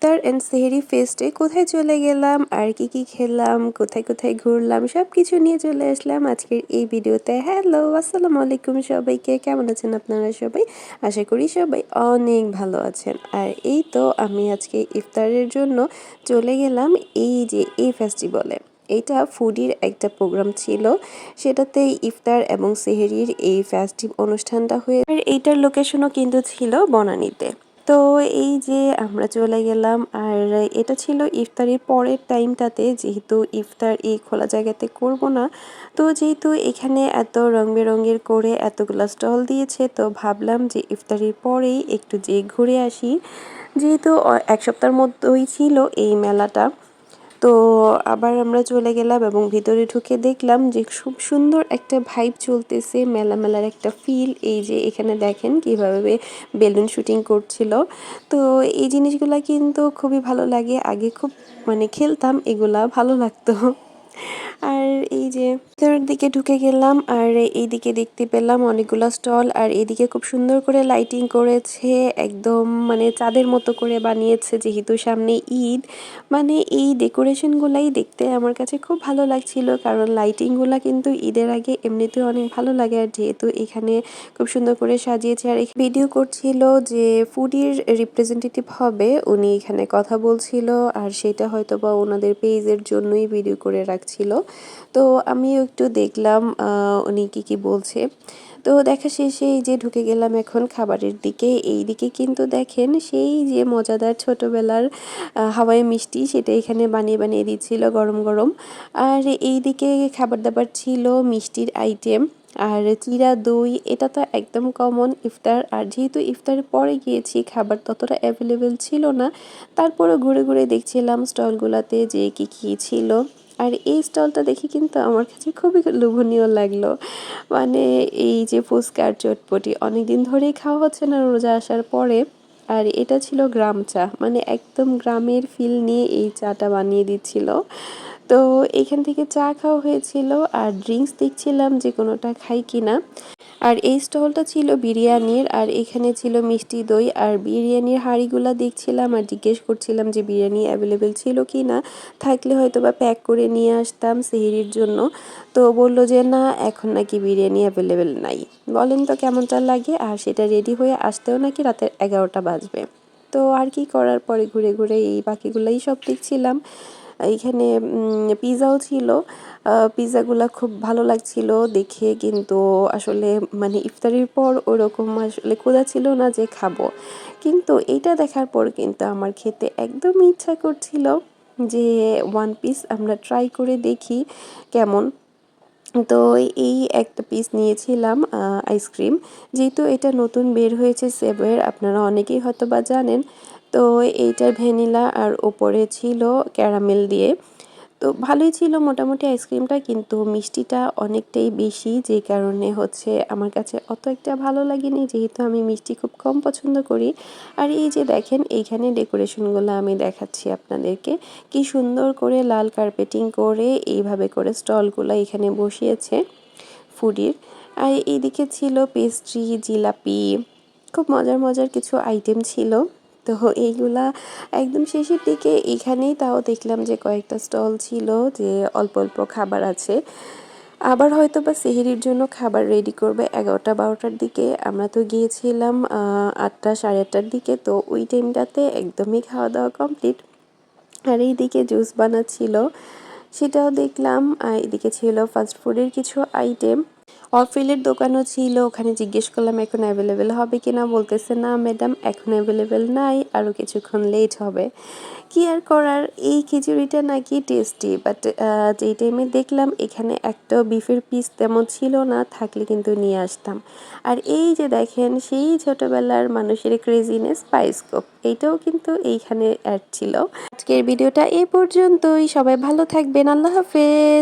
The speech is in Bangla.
ইফতার অ্যান্ড সেহেরি ফেস্টে কোথায় চলে গেলাম, আর কি কি খেলাম, কোথায় কোথায় ঘুরলাম সব কিছু নিয়ে চলে আসলাম আজকের এই ভিডিওতে। হ্যালো আসসালামু আলাইকুম সবাইকে, কেমন আছেন আপনারা সবাই? আশা করি সবাই অনেক ভালো আছেন। আর এই তো আমি আজকে ইফতারের জন্য চলে গেলাম এই যে এই ফেস্টিভ্যালে এটা ফুডির একটা প্রোগ্রাম ছিল, সেটাতে ইফতার এবং সেহেরির এই ফেস্টিভ অনুষ্ঠানটা হয়ে আর এইটার লোকেশনও কিন্তু ছিল বনানীতে। তো এই যে আমরা চলে গেলাম, আর এটা ছিল ইফতারির পরের টাইমটাতে। যেহেতু ইফতার এই খোলা জায়গাতে করব না, তো যেহেতু এখানে এত রং বেরঙের করে এতগুলো স্টল দিয়েছে, তো ভাবলাম যে ইফতারির পরেই একটু যে ঘুরে আসি। যেহেতু এক সপ্তাহের মধ্যেই ছিল এই মেলাটা। তো আবার আমরা চলে গেলাম এবং ভিতরে ঢুকে দেখলাম যে খুব সুন্দর একটা ভাইব চলতেছে মেলা মেলার একটা ফিল এই যে এখানে দেখেন কীভাবে বেলুন শুটিং করছিল। তো এই জিনিসগুলা কিন্তু খুবই ভালো লাগে। আগে খুব মানে খেলতাম, এগুলা ভালো লাগতো। আর এই যে ভিতরের দিকে ঢুকে গেলাম আর এই দিকে দেখতে পেলাম অনেকগুলো স্টল আর এদিকে খুব সুন্দর করে লাইটিং করেছে, একদম মানে চাঁদের মতো করে বানিয়েছে যেহেতু সামনে ঈদ। মানে এই ডেকোরেশনগুলাই দেখতে আমার কাছে খুব ভালো লাগছিল কারণ লাইটিংগুলা কিন্তু ঈদের আগে এমনিতেও অনেক ভালো লাগে আর যেহেতু এখানে খুব সুন্দর করে সাজিয়েছে আর ভিডিও করছিল যে ফুডির রিপ্রেজেন্টেটিভ হবে, উনি এখানে কথা বলছিল আর সেটা হয়তো বা ওনাদের পেজের জন্যই ভিডিও করে রাখছিল। তো আমিও একটু দেখলাম উনি কি কি বলছে। তো দেখা শেষে এই যে ঢুকে গেলাম এখন খাবারের দিকে, এই দিকে কিন্তু দেখেন সেই যে মজাদার ছোটবেলার হাওয়াই মিষ্টি সেটা এখানে বানিয়ে বানিয়ে দিচ্ছিল গরম গরম। আর এই দিকে খাবার দাবার ছিল মিষ্টির আইটেম আর চিরা দই, এটা তো একদম কমন ইফতার। আর যেহেতু ইফতারের পরে গিয়েছি, খাবার ততটা অ্যাভেলেবেল ছিল না। তারপরে ঘুরে ঘুরে দেখছিলাম স্টলগুলোতে যে কী কী ছিল। আর এই স্টলটা দেখে কিন্তু আমার কাছে খুবই লোভনীয় লাগল। মানে এই যে ফুচকার চটপটি অনেক দিন ধরেই খাওয়া হচ্ছে না রোজা আসার পরে। আর এটা ছিল গ্রাম চা মানে একদম গ্রামের ফিল নিয়ে এই চাটা বানিয়ে দিচ্ছিল। তো এখান থেকে চা খাওয়া হয়েছিল আর ড্রিঙ্কস দেখছিলাম যে কোনোটা খাই কিনা। আর এই স্টলটা ছিল বিরিয়ানির, আর এখানে ছিল মিষ্টি দই আর বিরিয়ানির হাঁড়িগুলো দেখছিলাম আর জিজ্ঞেস করছিলাম যে বিরিয়ানি অ্যাভেলেবেল ছিল কি না থাকলে হয়তো বা প্যাক করে নিয়ে আসতাম সেহেরির জন্য। তো বলল যে, না, এখন নাকি বিরিয়ানি অ্যাভেলেবেল নাই। বলেন তো কেমনটা লাগে? আর সেটা রেডি হয়ে আসতেও নাকি রাতের এগারোটা বাজবে। তো আর কি করার? পরে ঘুরে ঘুরে এই বাকিগুলোই সব দেখছিলাম। এইখানে পিৎজাও ছিল। পিৎজাগুলো খুব ভালো লাগছিল দেখে কিন্তু আসলে মানে ইফতারির পর ওরকম আসলে ক্ষুধা ছিল না যে খাব। কিন্তু এইটা দেখার পর কিন্তু আমার খেতে একদমই ইচ্ছা করছিল যে ওয়ান পিস আমরা ট্রাই করে দেখি কেমন। তো এই একটা পিস নিয়েছিলাম আইসক্রিম যেহেতু এটা নতুন বের হয়েছে সেভের আপনারা অনেকেই হয়তো বা জানেন তো এইটার ভ্যানিলা আর ওপরে ছিল ক্যারামেল দিয়ে। তো ভালোই ছিল মোটামুটি আইসক্রিমটা, কিন্তু মিষ্টিটা অনেকটাই বেশি, যে কারণে হচ্ছে আমার কাছে অত একটা ভালো লাগেনি, যেহেতু আমি মিষ্টি খুব কম পছন্দ করি। আর এই যে দেখেন, এইখানে ডেকোরেশনগুলো আমি দেখাচ্ছি আপনাদেরকে। কি সুন্দর করে লাল কার্পেটিং করে এইভাবে করে স্টলগুলো এখানে বসিয়েছে ফুডির। আর এইদিকে ছিল পেস্ট্রি, জিলাপি, খুব মজার মজার কিছু আইটেম ছিল। তো এইগুলা একদম শেষের দিকে এখানেই তাও দেখলাম যে কয়েকটা স্টল ছিল যে অল্প অল্প খাবার আছে। আবার হয়তো বা সেহেরির জন্য খাবার রেডি করবে এগারোটা বারোটার দিকে। আমরা তো গিয়েছিলাম আটটা সাড়ে আটটার দিকে, তো ওই টাইমটাতে একদমই খাওয়া দাওয়া কমপ্লিট আর এইদিকে জুস বানাচ্ছিল, সেটাও দেখলাম। এদিকে ছিল ফাস্ট ফুডের কিছু আইটেম অফিলের দোকানও ছিল, ওখানে জিজ্ঞেস করলাম, এখন অ্যাভেলেবেল হবে কি না বলতেছে, না ম্যাডাম এখন অ্যাভেলেবেল নাই আরও কিছুক্ষণ লেট হবে। কি আর করার, এই খিচুড়িটা নাকি টেস্টি বাট যেই টাইমে দেখলাম, এখানে একটা বিফের পিস তেমন ছিল না, থাকলে কিন্তু নিয়ে আসতাম। আর এই যে দেখেন, সেই ছোটবেলার মানুষের ক্রেজিনেস স্পাইসকোপ এইটাও কিন্তু এইখানে অ্যাড ছিল। আজকের ভিডিওটা এই পর্যন্তই, সবাই ভালো থাকবেন, আল্লাহ হাফেজ।